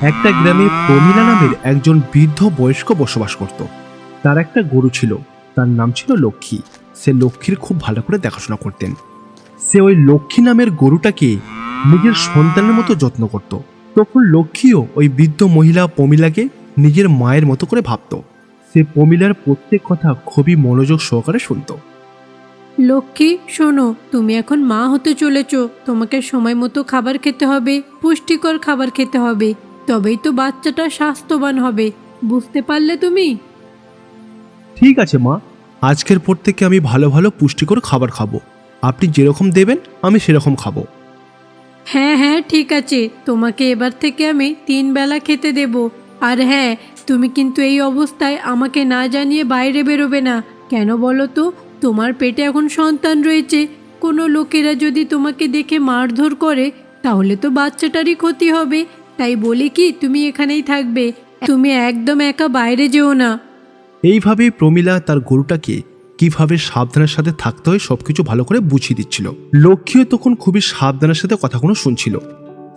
একটা গ্রামে প্রমীলা নামের একজন বৃদ্ধ বয়স্ক বসবাস করত। তার একটা গরু ছিল, তার নাম ছিল লক্ষ্মী। সে লক্ষ্মীর খুব ভালো করে দেখাশোনা করতেন। সে ওই লক্ষ্মী নামের গরুটাকে নিজের সন্তানের মতো যত্ন করত। তখন লক্ষ্মীও ওই বৃদ্ধ মহিলা প্রমিলাকে নিজের মায়ের মতো করে ভাবত। সে প্রমিলার প্রত্যেক কথা খুবই মনোযোগ সহকারে শুনতো। লক্ষ্মী, শোনো, তুমি এখন মা হতে চলেছ। তোমাকে সময় মতো খাবার খেতে হবে, পুষ্টিকর খাবার খেতে হবে। তবেই তো বাচ্চাটা স্বাস্থ্যবান হবে বুঝতে পারলে তুমি? ঠিক আছে মা। আজকের পর থেকে আমি ভালো ভালো পুষ্টিকর খাবার খাব। আপনি যেরকম দেবেন আমি সেরকম খাব। হ্যাঁ হ্যাঁ ঠিক আছে। তোমাকে এবার থেকে আমি তিন বেলা খেতে দেব। আর হ্যাঁ তুমি কিন্তু এই অবস্থায় আমাকে না জানিয়ে বাইরে বেরোবে না। কেন বলো তো? তোমার পেটে এখন সন্তান রয়েছে। কোনো লোকেরা যদি তোমাকে দেখে মারধর করে তাহলে তো বাচ্চাটারই ক্ষতি হবে। তাই বলি কি, তুমি এখানেই থাকবে। তুমি একদম একা বাইরে যেও না। এইভাবেই প্রমিলা তার গরুটাকে কীভাবে সাবধানের সাথে থাকতে হয় সবকিছু ভালো করে বুঝিয়ে দিচ্ছিল। লক্ষ্মীও তখন খুবই সাবধানের সাথে কথাগুলো শুনছিল।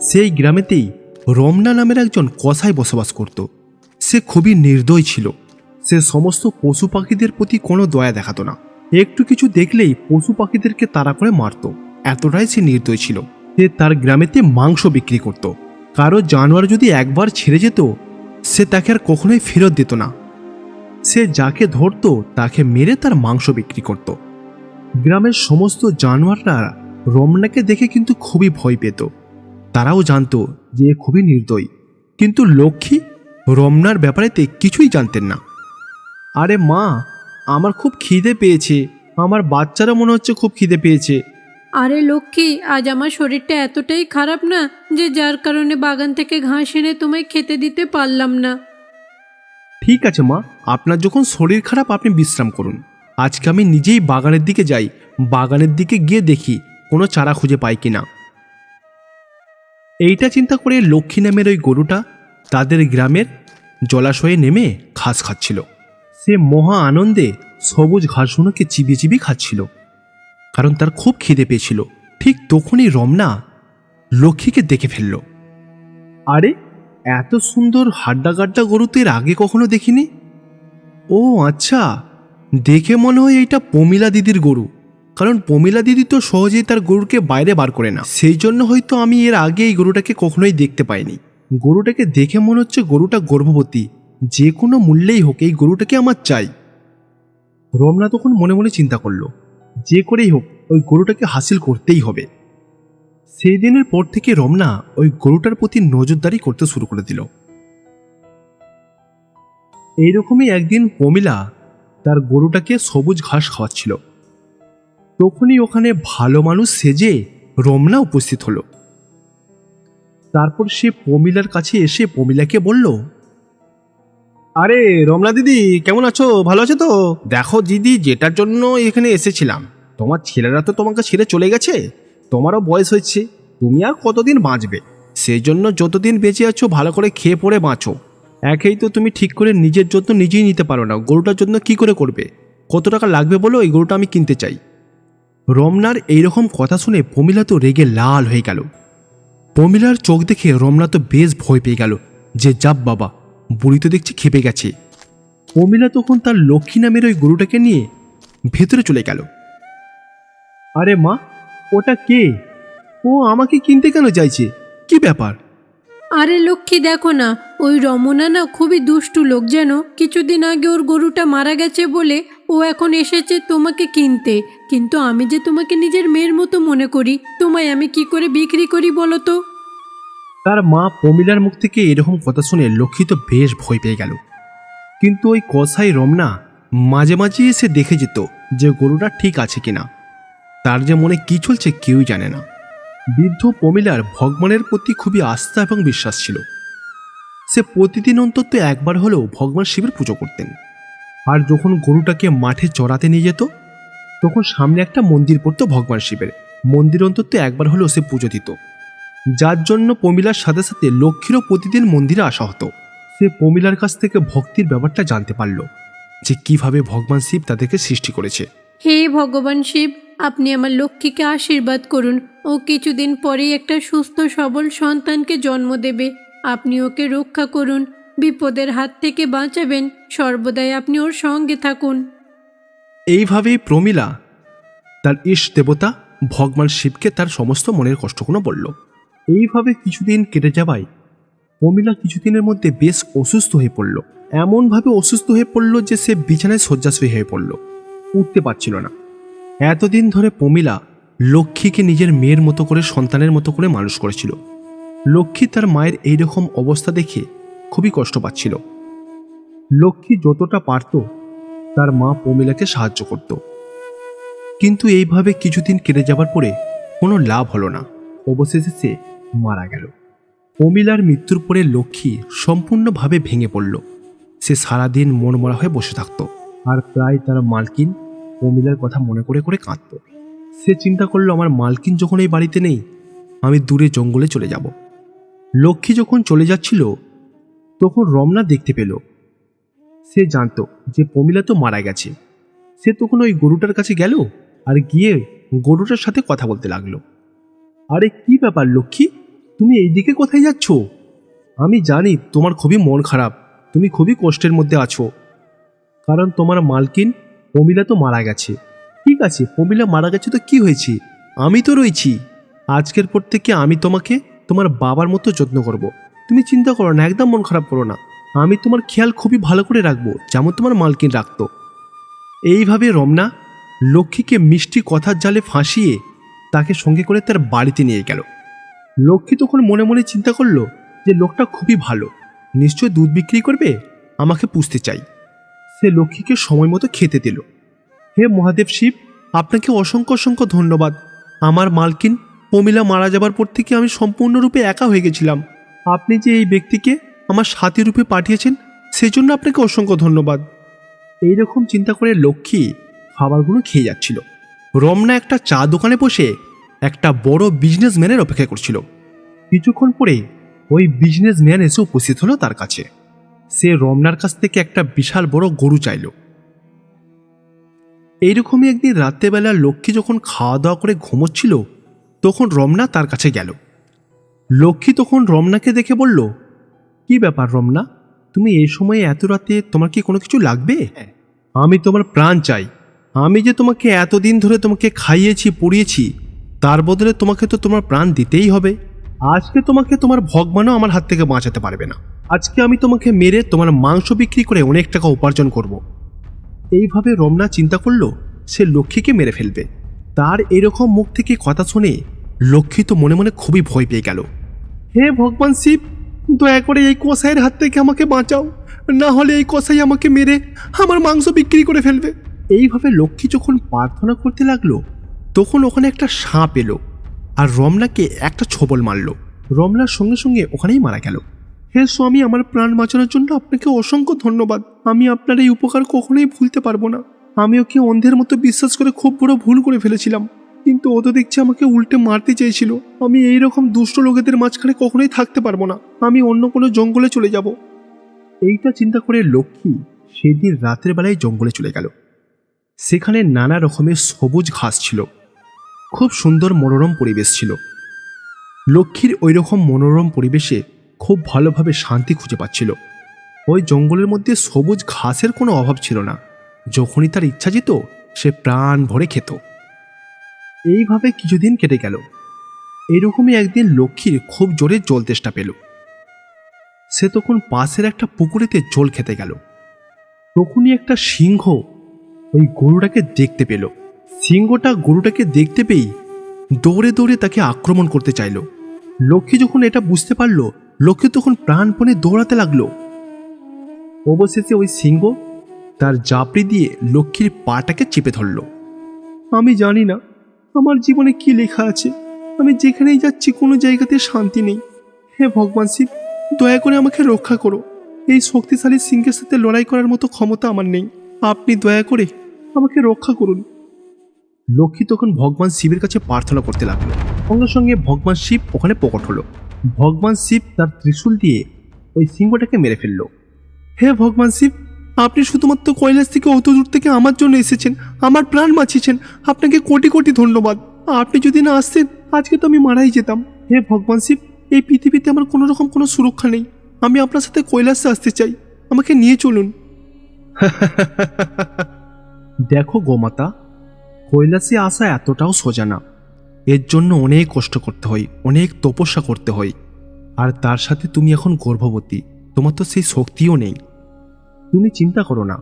সেই গ্রামেতেই রমনা নামের একজন কসাই বসবাস করত। সে খুবই নির্দয় ছিল। সে সমস্ত পশু পাখিদের প্রতি কোনো দয়া দেখাতো না। একটু কিছু দেখলেই পশু পাখিদেরকে তাড়া করে মারত। এতটাই সে নির্দয় ছিল। সে তার গ্রামেতে মাংস বিক্রি করত। কারও জানোয়ার যদি একবার ছেড়ে যেত, সে তাকে আর কখনোই ফেরত দিত না। সে যাকে ধরতো, তাকে মেরে তার মাংস বিক্রি করত। গ্রামের সমস্ত জানোয়াররা রমনাকে দেখে কিন্তু খুবই ভয় পেত। তারাও জানতো যে খুবই নির্দয়ী। কিন্তু লক্ষ্মী রমনার ব্যাপারেতে কিছুই জানতেন না। আরে মা, আমার খুব খিদে পেয়েছে। আমার বাচ্চারা মনে হচ্ছে খুব খিদে পেয়েছে। আরে লক্ষ্মী, আজ আমার শরীরটা এতটাই খারাপ না যে যার কারণে বাগান থেকে ঘাস এনে তোমায় খেতে দিতে পারলাম না। ঠিক আছে মা, আপনার যখন শরীর খারাপ, আপনি বিশ্রাম করুন। আজকে আমি নিজেই বাগানের দিকে যাই, বাগানের দিকে গিয়ে দেখি কোনো চারা খুঁজে পাই কিনা। এইটা চিন্তা করে লক্ষ্মী নামের ওই গরুটা তাদের গ্রামের জলাশয়ে নেমে ঘাস খাচ্ছিল। সে মহা আনন্দে সবুজ ঘাসগুলোকে চিবিয়ে চিবিয়ে খাচ্ছিল। কারণ তার খুব খিদে পেয়েছিল। ঠিক তখনই রমনা লক্ষ্মীকে দেখে ফেলল। আরে, এত সুন্দর হাড্ডা গাড্ডা গরু তো এর আগে কখনো দেখিনি? ও আচ্ছা। দেখে মনে হয় এইটা পমিলা দিদির গরু। কারণ পমিলা দিদি তো সহজেই তার গরুকে বাইরে বার করে না। সেই জন্য হয়তো আমি এর আগে এই গরুটাকে কখনোই দেখতে পাইনি। গরুটাকে দেখে মনে হচ্ছে গরুটা গর্ভবতী। যে কোনো মূল্যেই হোক, এই গরুটাকে আমার চাই। রমনা তখন মনে মনে চিন্তা করল। যে করেই হোক, ওই গরুটাকে হাসিল করতেই হবে। সেই দিনের পর থেকে রমনা ওই গরুটার প্রতি নজরদারি করতে শুরু করে দিল। এইরকমই একদিন পমিলা তার গরুটাকে সবুজ ঘাস খাওয়াচ্ছিল। তখনই ওখানে ভালো মানুষ সেজে রমনা উপস্থিত হলো। তারপর সে পমিলার কাছে এসে পমিলাকে বলল আরে রমনা দিদি, কেমন আছো? ভালো আছো তো? দেখো দিদি, যেটার জন্য এখানে এসেছিলাম। তোমার ছেলেরা তো তোমাকে ছেড়ে চলে গেছে। তোমারও বয়স হয়েছে। তুমি আর কতদিন বাঁচবে? সেই জন্য যতদিন বেঁচে আছো, ভালো করে খেয়ে পড়ে বাঁচো। একেই তো তুমি ঠিক করে নিজের যত্ন নিজেই নিতে পারো না। গরুটার জন্য কি করে করবে? কত টাকা লাগবে বলো? এই গরুটা আমি কিনতে চাই। রমনার এইরকম কথা শুনে পমিলা তো রেগে লাল হয়ে গেল। পমিলার চোখ দেখে রমনা তো বেশ ভয় পেয়ে গেল যে যাব বাবা বুড়ি তো দেখছি খেপে গেছে। পমিলা তখন তার লক্ষ্মী নামের ওই গরুটাকে নিয়ে ভেতরে চলে গেল। আরে মা, ওটা কে? ও আমাকে কিনতে কেন চাইছে কি ব্যাপার? আরে লক্ষ্মী, দেখো না, ওই রমনা না খুবই দুষ্টু লোক যেন। কিছুদিন আগে ওর গরুটা মারা গেছে বলে ও এখন এসেছে তোমাকে কিনতে। কিন্তু আমি যে তোমাকে নিজের মেয়ের মতো মনে করি, তোমায় আমি কি করে বিক্রি করি বলো তো? তার মা প্রমিলার মুখ থেকে এরকম কথা শুনে লক্ষ্মী তো বেশ ভয় পেয়ে গেল। কিন্তু ওই কসাই রমনা মাঝে মাঝে এসে দেখে যেত যে গরুটা ঠিক আছে কিনা। তার যে মনে কি চলছে কেউই জানে না। বৃদ্ধ পমিলার ভগবানের প্রতি খুবই আস্থা এবং বিশ্বাস ছিল। সে প্রতিদিন অন্তত একবার হলেও ভগবান শিবের পুজো করতেন। আর যখন গরুটাকে মাঠে চড়াতে নিয়ে যেত, তখন সামনে একটা মন্দির পড়তো ভগবান শিবের। মন্দির অন্তত একবার হলেও সে পুজো দিত। যার জন্য পমিলার সাথে সাথে লক্ষ্মীরও প্রতিদিন মন্দিরে আসা হতো। সে পমিলার কাছ থেকে ভক্তির ব্যাপারটা জানতে পারল যে কীভাবে ভগবান শিব তাদেরকে সৃষ্টি করেছে। হে ভগবান শিব আপনি আমার লক্ষ্মীকে আশীর্বাদ করুন। ও কিছুদিন পরেই একটা সুস্থ সবল সন্তানকে জন্ম দেবে। আপনি ওকে রক্ষা করুন বিপদের হাত থেকে বাঁচাবেন। সর্বদাই আপনি ওর সঙ্গে থাকুন। এইভাবেই প্রমিলা তার ইশ দেবতা ভগবান শিবকে তার সমস্ত মনের কষ্টগুলো বলল। এইভাবে কিছুদিন কেটে যাওয়ায় প্রমীলা কিছুদিনের মধ্যে বেশ অসুস্থ হয়ে পড়ল। এমনভাবে অসুস্থ হয়ে পড়ল যে সে বিছানায় শয্যাশ্রী হয়ে পড়ল। উঠতে পারছিল না। এতদিন ধরে প্রমীলা লক্ষ্মীকে নিজের মেয়ের মতো করে, সন্তানের মতো করে মানুষ করেছিল। লক্ষ্মী তার মায়ের এইরকম অবস্থা দেখে খুবই কষ্ট পাচ্ছিল। লক্ষ্মী যতটা পারত তার মা প্রমীলাকে সাহায্য করত। কিন্তু এইভাবে কিছুদিন কেটে যাবার পরে কোনো লাভ হলো না। অবশেষে সে মারা গেল। প্রমীলার মৃত্যুর পরে লক্ষ্মী সম্পূর্ণভাবে ভেঙে পড়ল। সে সারাদিন মনমরা হয়ে বসে থাকত। আর প্রায় তার মালকিন প্রমীলার কথা মনে করে করে কাঁদত। সে চিন্তা করল, আমার মালকিন যখন এই বাড়িতে নেই, আমি দূরে জঙ্গলে চলে যাব। লক্ষ্মী যখন চলে যাচ্ছিল, তখন রমনা দেখতে পেল। সে জানতো যে পমিলা তো মারা গেছে। সে তখন ওই গরুটার কাছে গেল আর গিয়ে গরুটার সাথে কথা বলতে লাগল। আরে, কি ব্যাপার লক্ষ্মী? তুমি এইদিকে কোথায় যাচ্ছ? আমি জানি তোমার খুবই মন খারাপ। তুমি খুবই কষ্টের মধ্যে আছো। কারণ তোমার মালকিন প্রমীলা তো মারা গেছে। ঠিক আছে, প্রমীলা মারা গেছে তো কি হয়েছে? আমি তো রয়েছি। আজকের পর থেকে আমি তোমাকে তোমার বাবার মতো যত্ন করব। তুমি চিন্তা করো না, একদম মন খারাপ করো না। আমি তোমার খেয়াল খুবই ভালো করে রাখব, যেমন তোমার মালকিন রাখতো। এইভাবে রমনা লক্ষ্মীকে মিষ্টি কথার জালে ফাঁসিয়ে তাকে সঙ্গে করে তার বাড়িতে নিয়ে গেল। লক্ষ্মী তখন মনে মনে চিন্তা করল যে লোকটা খুবই ভালো, নিশ্চয় দুধ বিক্রি করবে? আমাকে পুষতে চাই। সে লক্ষ্মীকে সময় মতো খেতে দিল। হে মহাদেব শিব, আপনাকে অসংখ্য অসংখ্য ধন্যবাদ। আমার মালকিন প্রমিলা মারা যাবার পর থেকে আমি সম্পূর্ণরূপে একা হয়ে গেছিলাম। আপনি যে এই ব্যক্তিকে আমার সাথী রূপে পাঠিয়েছেন, সেজন্য আপনাকে অসংখ্য ধন্যবাদ। এইরকম চিন্তা করে লক্ষ্মী খাবারগুলো খেয়ে যাচ্ছিল। রমনা একটা চা দোকানে বসে একটা বড় বিজনেসম্যানের অপেক্ষা করছিল। কিছুক্ষণ পরে ওই বিজনেসম্যান এসে উপস্থিত হলো তার কাছে। সে রমনার কাছ থেকে একটা বিশাল বড় গরু চাইল। এইরকমই একদিন রাত্রেবেলা লক্ষ্মী যখন খাওয়া দাওয়া করে ঘুমোচ্ছিল, তখন রমনা তার কাছে গেল। লক্ষ্মী তখন রমনাকে দেখে বলল, কি ব্যাপার রমনা? তুমি এই সময়ে এত রাতে তোমার কি কোনো কিছু লাগবে? আমি তোমার প্রাণ চাই। আমি যে তোমাকে এতদিন ধরে তোমাকে খাইয়েছি, পড়িয়েছি, তার বদলে তোমাকে তো তোমার প্রাণ দিতেই হবে। আজকে তোমাকে তোমার ভগবানও আমার হাত থেকে বাঁচাতে পারবে না। আজকে আমি তোমাকে মেরে তোমার মাংস বিক্রি করে অনেক টাকা উপার্জন করব। এইভাবে রমনা চিন্তা করল, সে লক্ষ্মীকে মেরে ফেলবে। তার এরকম মুখ থেকে কথা শুনে লক্ষ্মী তো মনে মনে খুবই ভয় পেয়ে গেল। হে ভগবান শিব, দয়া করে এই কসাইয়ের হাত থেকে আমাকে বাঁচাও। না হলে এই কসাই আমাকে মেরে আমার মাংস বিক্রি করে ফেলবে। এইভাবে লক্ষ্মী যখন প্রার্থনা করতে লাগল, তখন ওখানে একটা সাপ এলো আর রমনাকে একটা ছবল মারল। রমনার সঙ্গে সঙ্গে ওখানেই মারা গেল। হে স্বামী, আমার প্রাণ বাঁচানোর জন্য আপনাকে অসংখ্য ধন্যবাদ। আমি আপনার এই উপকার কখনোই ভুলতে পারব না। আমি ওকে অন্ধের মতো বিশ্বাস করে খুব বড় ভুল করে ফেলেছিলাম। কিন্তু ও তো দেখছি আমাকে উল্টে মারতে চেয়েছিল। আমি এই রকম দুষ্ট লোকেদের মাঝখানে কখনোই থাকতে পারব না। আমি অন্য কোনো জঙ্গলে চলে যাব। এইটা চিন্তা করে লক্ষ্মী সেদিন রাতের বেলায় জঙ্গলে চলে গেল। সেখানে নানা রকমের সবুজ ঘাস ছিল। খুব সুন্দর মনোরম পরিবেশ ছিল। লক্ষ্মীর ওই রকম মনোরম পরিবেশে খুব ভালোভাবে শান্তি খুঁজে পাচ্ছিল। ওই জঙ্গলের মধ্যে সবুজ ঘাসের কোনো অভাব ছিল না। যখনই তার ইচ্ছা যেত, সে প্রাণ ভরে খেত। এইভাবে কিছুদিন কেটে গেল। এরকমই একদিন লক্ষ্মীর খুব জোরে জল তেষ্টা পেল। সে তখন পাশের একটা পুকুরেতে জল খেতে গেল। তখনই একটা সিংহ ওই গরুটাকে দেখতে পেল। সিংহটা গরুটাকে দেখতে পেয়েই দৌড়ে দৌড়ে তাকে আক্রমণ করতে চাইল। লক্ষ্মী যখন এটা বুঝতে পারল, লক্ষ্মী তখন প্রাণপণে দৌড়াতে লাগল। অবশেষে ওই সিংহ তার জাপড়ি দিয়ে লক্ষ্মীর পাটাকে চেপে ধরল। আমি জানি না, আমার জীবনে কি লেখা আছে। আমি যেখানেই যাচ্ছি কোনো জায়গাতে শান্তি নেই। হে ভগবান শিব, দয়া করে আমাকে রক্ষা করো। এই শক্তিশালী সিংহের সাথে লড়াই করার মতো ক্ষমতা আমার নেই। আপনি দয়া করে আমাকে রক্ষা করুন। লক্ষ্মী তখন ভগবান শিবের কাছে প্রার্থনা করতে লাগল। সঙ্গে সঙ্গে ভগবান শিব ওখানে প্রকট হলো। ভগবান শিব তার ত্রিশূল দিয়ে ওই সিংহটাকে মেরে ফেলল। হে ভগবান শিব, আপনি শুধুমাত্র কৈলাস থেকে অত দূর থেকে আমার জন্য এসেছেন, আমার প্রাণ বাঁচিয়েছেন। আপনাকে কোটি কোটি ধন্যবাদ। আপনি যদি না আসতেন, আজকে তো আমি মারাই যেতাম। হে ভগবান শিব, এই পৃথিবীতে আমার কোনো রকম কোনো সুরক্ষা নেই। আমি আপনার সাথে কৈলাসে আসতে চাই। আমাকে নিয়ে চলুন। দেখো গোমাতা, কৈলাসে আসা এতটাও সোজা না। এর জন্য অনেক কষ্ট করতে হয়, অনেক তপস্যা করতে হয়। আর তার সাথে তুমি এখন গর্ভবতী, তোমার তো সেই শক্তিও নেই। তুমি চিন্তা করো না,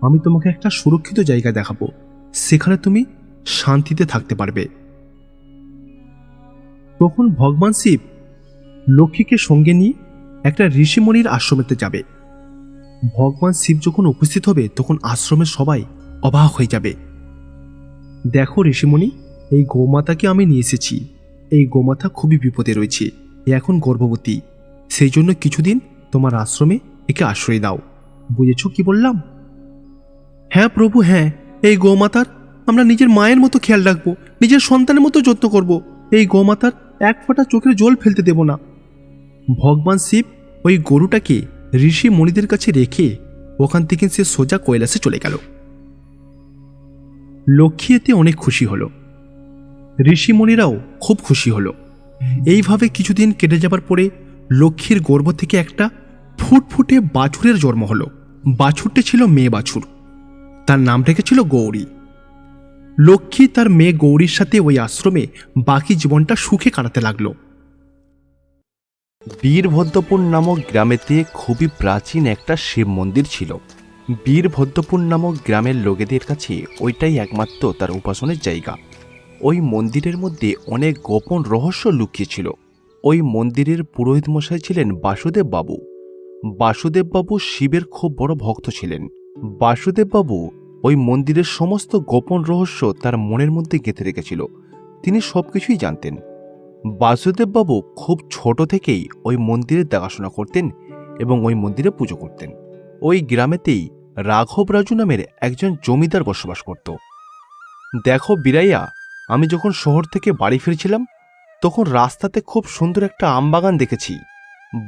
আমি তোমাকে একটা সুরক্ষিত জায়গা দেখাবো, সেখানে তুমি শান্তিতে থাকতে পারবে। তখন ভগবান শিব লক্ষ্মীকে সঙ্গে নিয়ে একটা ঋষিমণির আশ্রমেতে যাবে। ভগবান শিব যখন উপস্থিত হবে, তখন আশ্রমের সবাই অবাক হয়ে যাবে। দেখো ঋষিমণি, এই গোমাতাকে আমি নিয়ে এসেছি। এই গোমাতা খুবই বিপদে রয়েছে, এ এখন গর্ভবতী। সেই জন্য কিছুদিন তোমার আশ্রমে একে আশ্রয় দাও। বুঝেছ কি বললাম? হ্যাঁ প্রভু হ্যাঁ। এই গোমাতার আমরা নিজের মায়ের মতো খেয়াল রাখব, নিজের সন্তানের মতো যত্ন করব। এই গোমাতার এক ফোঁটা চোখের জল ফেলতে দেব না। ভগবান শিব ওই গরুটাকে ঋষি মণিদের কাছে রেখে ওখান থেকে সে সোজা কৈলাসে চলে গেল। লক্ষ্মী এতে অনেক খুশি হলো। ঋষিমণিরাও খুব খুশি হলো। এইভাবে কিছুদিন কেটে যাবার পরে লক্ষ্মীর গর্ভ থেকে একটা ফুটফুটে বাছুরের জন্ম হলো। বাছুরটি ছিল মেয়ে বাছুর। তার নাম রেখেছিল গৌরী। লক্ষ্মী তার মেয়ে গৌরীর সাথে ওই আশ্রমে বাকি জীবনটা সুখে কাটাতে লাগল। বীরভদ্রপুর নামক গ্রামেতে খুবই প্রাচীন একটা শিব মন্দির ছিল। বীরভদ্রপুর নামক গ্রামের লোকেদের কাছে ওইটাই একমাত্র তার উপাসনের জায়গা। ওই মন্দিরের মধ্যে অনেক গোপন রহস্য লুকিয়ে ছিল। ওই মন্দিরের পুরোহিত মশাই ছিলেন বাসুদেব বাবু। বাসুদেব বাবু শিবের খুব বড় ভক্ত ছিলেন। বাসুদেব বাবু ওই মন্দিরের সমস্ত গোপন রহস্য তার মনের মধ্যে গেঁথে রেখেছিল। তিনি সবকিছুই জানতেন। বাসুদেববাবু খুব ছোট থেকেই ওই মন্দিরের দেখাশোনা করতেন এবং ওই মন্দিরে পুজো করতেন। ওই গ্রামেতেই রাঘব রাজু নামের একজন জমিদার বসবাস করত। দেখো বিরাইয়া, আমি যখন শহর থেকে বাড়ি ফিরছিলাম, তখন রাস্তাতে খুব সুন্দর একটা আম বাগান দেখেছি।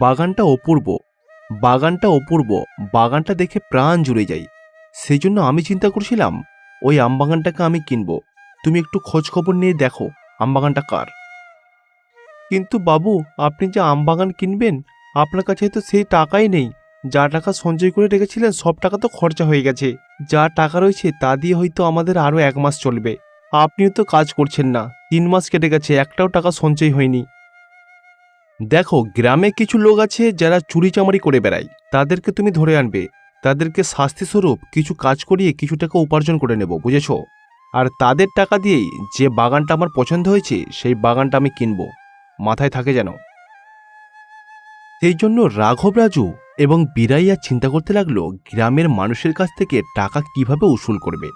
বাগানটা অপূর্ব বাগানটা অপূর্ব, বাগানটা দেখে প্রাণ জুড়ে যাই সেই জন্য আমি চিন্তা করছিলাম, ওই আম বাগানটাকে আমি কিনব। তুমি একটু খোঁজ খবর নিয়ে দেখো আম বাগানটা কার। কিন্তু বাবু, আপনি যে আম বাগান কিনবেন, আপনার কাছে তো সেই টাকাই নেই। যা টাকা সঞ্চয় করে রেখেছিলেন সব টাকা তো খরচা হয়ে গেছে। যা টাকা রয়েছে, তা দিয়ে হয়তো আমাদের আরও এক মাস চলবে। আপনিও তো কাজ করছেন না, তিন মাস কেটে গেছে, একটাও টাকা সঞ্চয় হয়নি। দেখো, গ্রামে কিছু লোক আছে যারা চুরি চামারি করে বেড়ায়। তাদেরকে তুমি ধরে আনবে। তাদেরকে শাস্তিস্বরূপ কিছু কাজ করিয়ে কিছু টাকা উপার্জন করে নেব, বুঝেছ? আর তাদের টাকা দিয়েই যে বাগানটা আমার পছন্দ হয়েছে, সেই বাগানটা আমি কিনবো। মাথায় থাকে যেন। সেই জন্য রাঘব রাজু এবং বিরাইয়া চিন্তা করতে লাগল গ্রামের মানুষের কাছ থেকে টাকা কীভাবে উসুল করবে।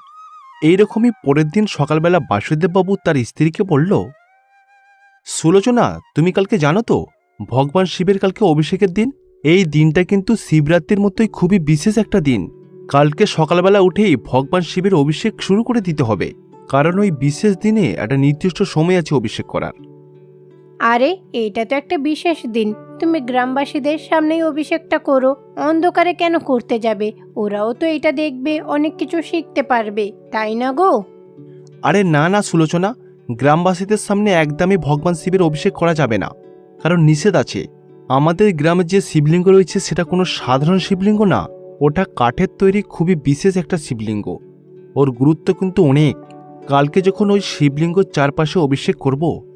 এইরকমই পরের দিন সকালবেলা বাসুদেববাবু তার স্ত্রীকে বলল, সুলোচনা, তুমি কালকে জানো তো, ভগবান শিবের কালকে অভিষেকের দিন? এই দিনটা কিন্তু শিবরাত্রির মতোই খুবই বিশেষ একটা দিন। কালকে সকালবেলা উঠেই ভগবান শিবের অভিষেক শুরু করে দিতে হবে। কারণ ওই বিশেষ দিনে একটা নির্দিষ্ট সময় আছে অভিষেক করার। আরে এইটা তো একটা বিশেষ দিন। তুমি গ্রামবাসীদের সামনেই অভিষেকটা করো। অন্ধকারে কেন করতে যাবে? ওরাও তো এটা দেখবে, অনেক কিছু শিখতে পারবে। তাই না গো? আরে না না, সুলোচনা। গ্রামবাসীদের সামনে একদমই ভগবান শিবের অভিষেক করা যাবে না। কারণ নিষেধ আছে। আমাদের গ্রামে যে শিবলিঙ্গ রয়েছে, সেটা কোনো সাধারণ শিবলিঙ্গ না। ওটা কাঠের তৈরি খুবই বিশেষ একটা শিবলিঙ্গ। ওর গুরুত্ব কিন্তু অনেক। কালকে যখন ওই শিবলিঙ্গর চারপাশে অভিষেক করব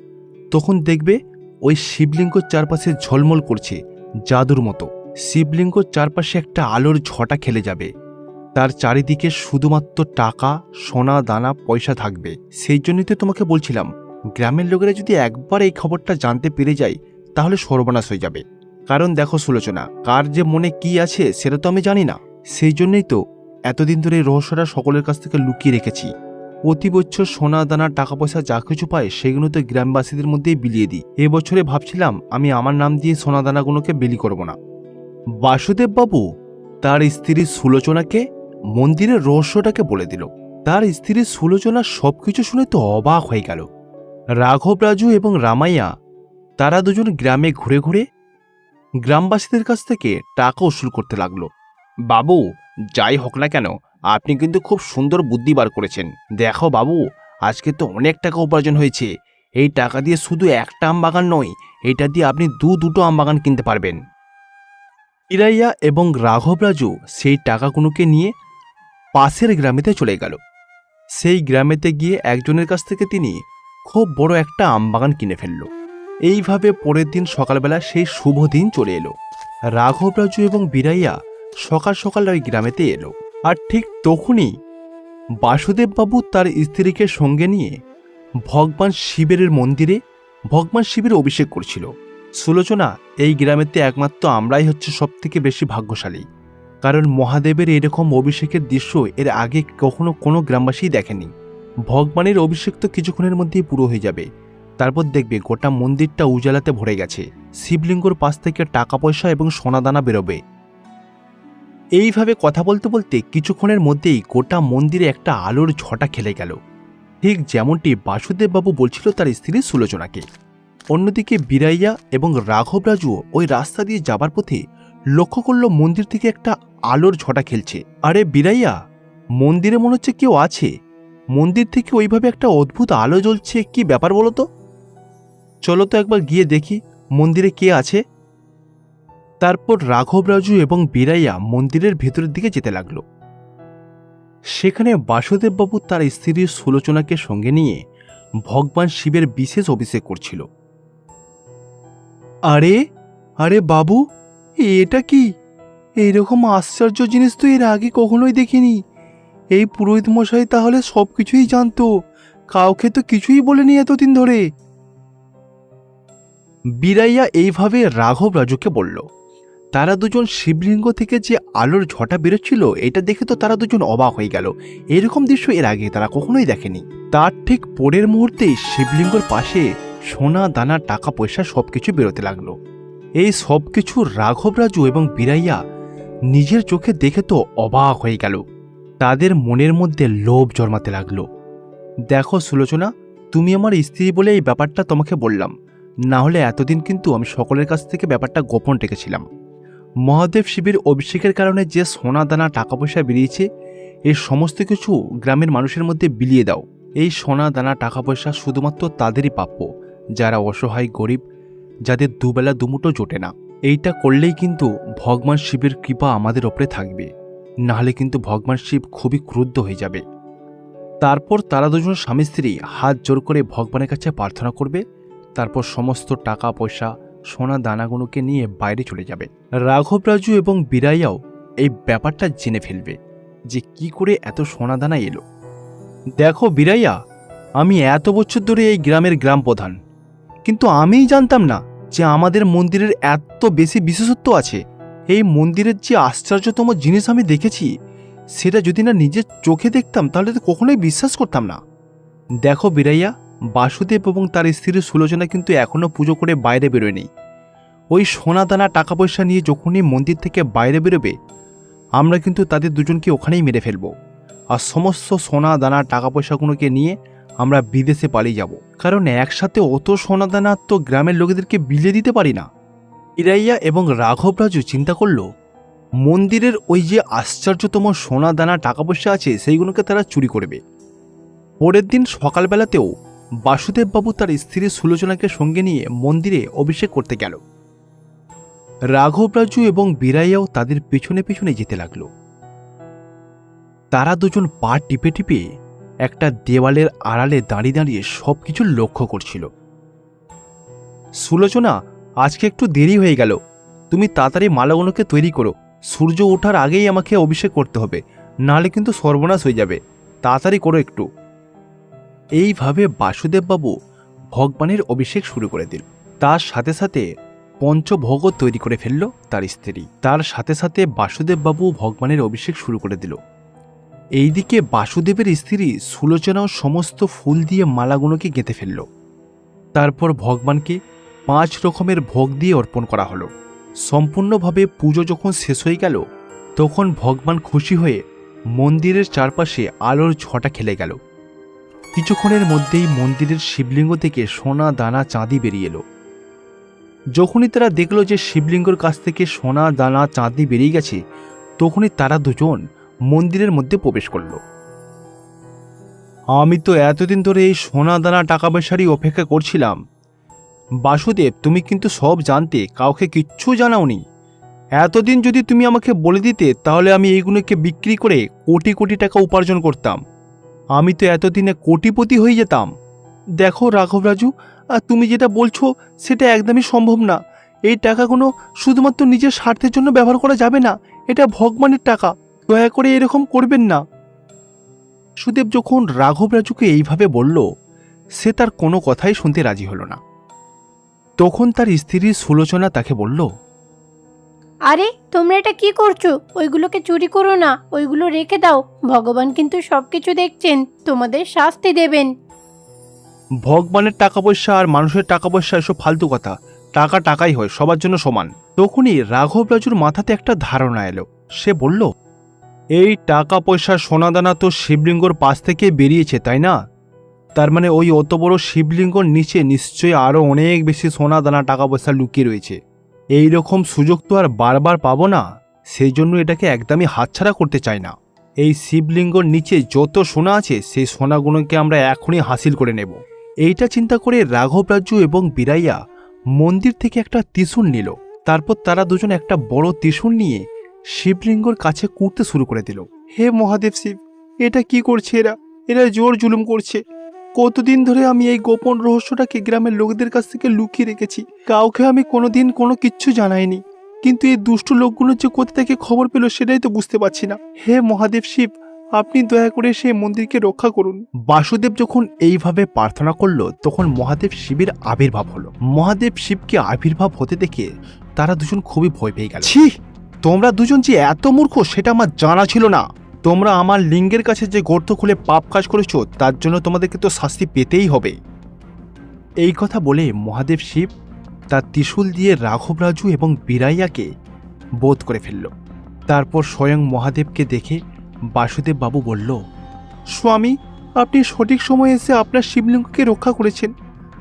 তখন দেখবে ওই শিবলিঙ্গর চারপাশে ঝলমল করছে, জাদুর মতো। শিবলিঙ্গর চারপাশে একটা আলোর ঝটা খেলে যাবে। তার চারিদিকে শুধুমাত্র টাকা, সোনা, দানা, পয়সা থাকবে। সেই জন্যই তো তোমাকে বলছিলাম, গ্রামের লোকেরা যদি একবার এই খবরটা জানতে পেরে যায়, তাহলে সর্বনাশ হয়ে যাবে। কারণ দেখো সুলোচনা, কার যে মনে কি আছে সেটা তো আমি জানি না। সেই জন্যই তো এতদিন ধরে এই রহস্যটা সকলের কাছ থেকে লুকিয়ে রেখেছি। প্রতি বছর সোনা, দানা টাকা পয়সা যা কিছু পায় সেগুলো তো গ্রামবাসীদের মধ্যেই বিলিয়ে দিই। এবছরে ভাবছিলাম আমি আমার নাম দিয়ে সোনা, দানাগুলোকে বিলি করব না। বাসুদেব বাবু তার স্ত্রী সুলোচনাকে, মন্দিরের রহস্যটাকে বলে দিল। তার স্ত্রী সুলোচনা সবকিছু শুনে তো অবাক হয়ে গেল। রাঘব রাজু এবং রামাইয়া, তারা দুজন গ্রামে ঘুরে ঘুরে গ্রামবাসীদের কাছ থেকে টাকা উসুল করতে লাগল। বাবু, যাই হোক না কেন, আপনি কিন্তু খুব সুন্দর বুদ্ধি বার করেছেন। দেখো বাবু, আজকে তো অনেক টাকা উপার্জন হয়েছে। এই টাকা দিয়ে শুধু একটা আম বাগান নয়, এটা দিয়ে আপনি দু দুটো আম বাগান কিনতে পারবেন। ইরাইয়া এবং রাঘব রাজু সেই টাকাগুলোকে নিয়ে পাশের গ্রামেতে চলে গেল। সেই গ্রামেতে গিয়ে একজনের কাছ থেকে তিনি খুব বড় একটা আম বাগান কিনে ফেলল। এইভাবে পরের দিন সকালবেলা সেই শুভ দিন চলে এলো। রাঘব রাজু এবং বীরাইয়া সকাল সকাল ওই গ্রামেতে এলো। আর ঠিক তখনই বাসুদেববাবু তার স্ত্রীকে সঙ্গে নিয়ে ভগবান শিবের মন্দিরে ভগবান শিবের অভিষেক করছিল। সুলোচনা, এই গ্রামেতে একমাত্র আমরাই হচ্ছে সবথেকে বেশি ভাগ্যশালী। কারণ মহাদেবের এরকম অভিষেকের দৃশ্য এর আগে কখনো কোনো গ্রামবাসী দেখেনি। ভগবানের অভিষেক তো কিছুক্ষণের মধ্যেই পুরো হয়ে যাবে। তারপর দেখবে গোটা মন্দিরটা উজালাতে ভরে গেছে। শিবলিঙ্গর পাশ থেকে টাকা পয়সা এবং সোনাদানা বেরোবে। এইভাবে কথা বলতে বলতে কিছুক্ষণের মধ্যেই গোটা মন্দিরে একটা আলোর ঝটা খেলে গেল। ঠিক যেমনটি বাসুদেববাবু বলছিল তার স্ত্রী সুলোচনাকে। অন্যদিকে বিরাইয়া এবং রাঘব রাজুও ওই রাস্তা দিয়ে যাবার পথে লক্ষ্য করল মন্দির থেকে একটা আলোর ঝটা খেলছে। আরে বিরাইয়া, মন্দিরে মনে হচ্ছে কেউ আছে। মন্দির থেকে ওইভাবে একটা অদ্ভুত আলো জ্বলছে, কি ব্যাপার বলো তো? চলো তো একবার গিয়ে দেখি মন্দিরে কে আছে। তারপর রাঘব রাজু এবং বীরাইয়া মন্দিরের ভেতরের দিকে যেতে লাগল। সেখানে বাসুদেববাবু তার স্ত্রী সুলোচনাকে সঙ্গে নিয়ে ভগবান শিবের বিশেষ অভিষেক করছিল। আরে আরে বাবু, এটা কি? এইরকম আশ্চর্য জিনিস তো এর আগে কখনোই দেখিনি। এই পুরোহিত মশাই তাহলে সব কিছুই জানতো, কাউকে তো কিছুই বলেনি এতদিন ধরে। বীরাইয়া এইভাবে রাঘব রাজুকে বলল। তারা দুজন শিবলিঙ্গ থেকে যে আলোর ঝটা বেরোচ্ছিল, এটা দেখে তো তারা দুজন অবাক হয়ে গেল। এরকম দৃশ্য এর আগে তারা কখনোই দেখেনি। তার ঠিক পরের মুহূর্তেই শিবলিঙ্গর পাশে সোনা, দানা, টাকা, পয়সা সবকিছু বেরোতে লাগল। এই সব কিছু রাঘব রাজু এবং বিরাইয়া নিজের চোখে দেখে তো অবাক হয়ে গেল। তাদের মনের মধ্যে লোভ জন্মাতে লাগল। দেখো সুলোচনা, তুমি আমার স্ত্রী বলে এই ব্যাপারটা তোমাকে বললাম। না হলে এতদিন কিন্তু আমি সকলের কাছ থেকে ব্যাপারটা গোপন রেখেছিলাম। মহাদেব শিবের অভিষেকের কারণে যে সোনা দানা, টাকা পয়সা বেরিয়েছে, এই সমস্ত কিছু গ্রামের মানুষের মধ্যে বিলিয়ে দাও। এই সোনা দানা, টাকা পয়সা শুধুমাত্র তাদেরই প্রাপ্য। যারা অসহায়, গরিব, যাদের দুবেলা দুমুটো জোটে না। এইটা করলেই কিন্তু ভগবান শিবের কৃপা আমাদের ওপরে থাকবে। নাহলে কিন্তু ভগবান শিব খুবই ক্রুদ্ধ হয়ে যাবে। তারপর তারা দুজন স্বামী স্ত্রী হাত জোর করে ভগবানের কাছে প্রার্থনা করবে। তারপর সমস্ত টাকা পয়সা সোনা দানাগুলোকে নিয়ে বাইরে চলে যাবে। রাঘব রাজু এবং বিরাইয়াও এই ব্যাপারটা জেনে ফেলবে যে কি করে এত সোনা দানা এলো। দেখো বিরাইয়া, আমি এত বছর ধরে এই গ্রামের গ্রাম প্রধান, কিন্তু আমিই জানতাম না যে আমাদের মন্দিরের এত বেশি বিশেষত্ব আছে। এই মন্দিরের যে আশ্চর্যতম জিনিস আমি দেখেছি, সেটা যদি না নিজের চোখে দেখতাম, তাহলে তো কখনোই বিশ্বাস করতাম না। দেখো বীরাইয়া বাসুদেব এবং তার স্ত্রী সুলোচনা কিন্তু এখনও পুজো করে বাইরে বেরোয়নি। ওই সোনা দানা টাকা পয়সা নিয়ে যখনই মন্দির থেকে বাইরে বেরোবে, আমরা কিন্তু তাদের দুজনকে ওখানেই মেরে ফেলব। আর সমস্ত সোনা দানা টাকা পয়সাগুলোকে নিয়ে আমরা বিদেশে পালিয়ে যাব। কারণ একসাথে অত সোনা দানা তো গ্রামের লোকেদেরকে বিলিয়ে দিতে পারি না। ইরাইয়া এবং রাঘব রাজু চিন্তা করল, মন্দিরের ওই যে আশ্চর্যতম সোনা দানা টাকা পয়সা আছে, সেইগুলোকে তারা চুরি করবে। পরের দিন সকালবেলাতেও বাসুদেববাবু তার স্ত্রী সুলোচনাকে সঙ্গে নিয়ে মন্দিরে অভিষেক করতে গেল। রাঘব রাজু এবং বিরাইয়াও তাদের পেছনে পেছনে যেতে লাগল। তারা দুজন পা টিপে টিপে একটা দেওয়ালের আড়ালে দাঁড়িয়ে দাঁড়িয়ে সব কিছু লক্ষ্য করছিল। সুলোচনা, আজকে একটু দেরি হয়ে গেল। তুমি তাড়াতাড়ি মালাগুলোকে তৈরি করো। সূর্য ওঠার আগেই আমাকে অভিষেক করতে হবে। নাহলে কিন্তু সর্বনাশ হয়ে যাবে। তাড়াতাড়ি করো একটু। এইভাবে বাসুদেববাবু ভগবানের অভিষেক শুরু করে দিল। তার সাথে সাথে পঞ্চভোগও তৈরি করে ফেলল তার স্ত্রী। তার সাথে সাথে বাসুদেববাবু ভগবানের অভিষেক শুরু করে দিল। এইদিকে বাসুদেবের স্ত্রী সুলোচনাও সমস্ত ফুল দিয়ে মালাগুলোকে গেঁথে ফেলল। তারপর ভগবানকে পাঁচ রকমের ভোগ দিয়ে অর্পণ করা হলো। সম্পূর্ণভাবে পুজো যখন শেষ হয়ে গেল, তখন ভগবান খুশি হয়ে মন্দিরের চারপাশে আলোর ছটা খেলে গেল। কিছুক্ষণের মধ্যেই মন্দিরের শিবলিঙ্গ থেকে সোনা, দানা, চাঁদি বেরিয়ে এলো। যখনই তারা দেখল যে শিবলিঙ্গর কাছ থেকে সোনা, দানা, চাঁদি বেরিয়ে গেছে, তখনই তারা দুজন মন্দিরের মধ্যে প্রবেশ করল। আমি তো এতদিন ধরে এই সোনা, দানা, টাকা পয়সারই অপেক্ষা করছিলাম। বাসুদেব, তুমি কিন্তু সব জানতে, কাউকে কিচ্ছু জানাওনি। এতদিন যদি তুমি আমাকে বলে দিতে, তাহলে আমি এইগুলোকে বিক্রি করে কোটি কোটি টাকা উপার্জন করতাম। আমি তো এতদিনে কোটিপতি হয়ে যেতাম। দেখো রাঘব রাজু, আর তুমি যেটা বলছো সেটা একদমই সম্ভব না। এই টাকাগুলো শুধুমাত্র নিজের স্বার্থের জন্য ব্যবহার করা যাবে না, এটা ভগবানের টাকা। দয়া করে এরকম করবেন না। সুদেব যখন রাঘব রাজুকে এইভাবে বলল, সে তার কোনো কথাই শুনতে রাজি হলো না। তখন তার স্ত্রী সুলোচনা তাকে বলল আরে, তোমরা এটা কি করছ? ওইগুলোকে চুরি করো না, ওইগুলো রেখে দাও। ভগবান কিন্তু সবকিছু দেখছেন, তোমাদের শাস্তি দেবেন। ভগবানের টাকা পয়সা আর মানুষের টাকা পয়সা এসব ফালতু কথা। টাকা টাকাই হয়, সবার জন্য সমান। তখনই রাঘব রাজুর মাথাতে একটা ধারণা এলো। সে বলল, এই টাকা পয়সা সোনাদানা তো শিবলিঙ্গর পাশ থেকে বেরিয়েছে, তাই না? তার মানে ওই অত বড় শিবলিঙ্গর নিচে নিশ্চয়ই আরও অনেক বেশি সোনা দানা টাকা পয়সা লুকিয়ে রয়েছে। এই রকম সুযোগ তো আর বারবার পাবো না। সেই জন্য এটাকে একদমই হাতছাড়া করতে চাই না। এই শিবলিঙ্গর নিচে যত সোনা আছে, সেই সোনাগুলোকে আমরা এখনই হাসিল করে নেব। এইটা চিন্তা করে রাঘব রাজু এবং বীরাইয়া মন্দির থেকে একটা ত্রিশূল নিল। তারপর তারা দুজন একটা বড় ত্রিশূল নিয়ে শিবলিঙ্গর কাছে কুড়তে শুরু করে দিল। হে মহাদেব শিব, এটা কি করছে এরা? এরা জোর জুলুম করছে। কতদিন ধরে আমি এই গোপন রহস্যটাকে গ্রামের লোকদের কাছ থেকে লুকিয়ে রেখেছি। কাউকে আমি কোনোদিন কোনো কিচ্ছু জানাইনি। কিন্তু এই দুষ্ট লোকগুলো যে কোথা থেকে খবর পেল সেটাই তো বুঝতে পারছি না। হে মহাদেব শিব আপনি দয়া করে সেই মন্দিরকে রক্ষা করুন। বাসুদেব যখন এইভাবে প্রার্থনা করল তখন মহাদেব শিবের আবির্ভাব হলো। মহাদেব শিবকে আবির্ভাব হতে দেখে তারা দুজন খুবই ভয় পেয়ে গেল। ছি! তোমরা দুজন যে এত মূর্খ সেটা আমার জানা ছিল না। তোমরা আমার লিঙ্গের কাছে যে গর্ত খুলে পাপ কাজ করেছ, তার জন্য তোমাদেরকে তো শাস্তি পেতেই হবে। এই কথা বলে মহাদেব শিব তার ত্রিশূল দিয়ে রাঘব রাজু এবং বীরাইয়াকে বোধ করে ফেলল। তারপর স্বয়ং মহাদেবকে দেখে বাসুদেব বাবু বলল, স্বামী, আপনি সঠিক সময়ে এসে আপনার শিবলিঙ্গকে রক্ষা করেছেন।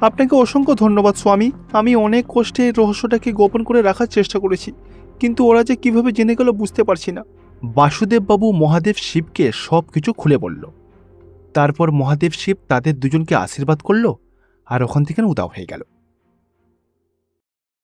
আপনাকে অসংখ্য ধন্যবাদ স্বামী। আমি অনেক কষ্টে রহস্যটাকে গোপন করে রাখার চেষ্টা করেছি, কিন্তু ওরা যে কীভাবে জেনে গেল বুঝতে পারছি না। বাসুদেব বাবু মহাদেব শিবকে সব কিছু খুলে বলল। তারপর মহাদেব শিব তাদের দুজনকে আশীর্বাদ করল আর ওখান থেকে উদাও হয়ে গেল।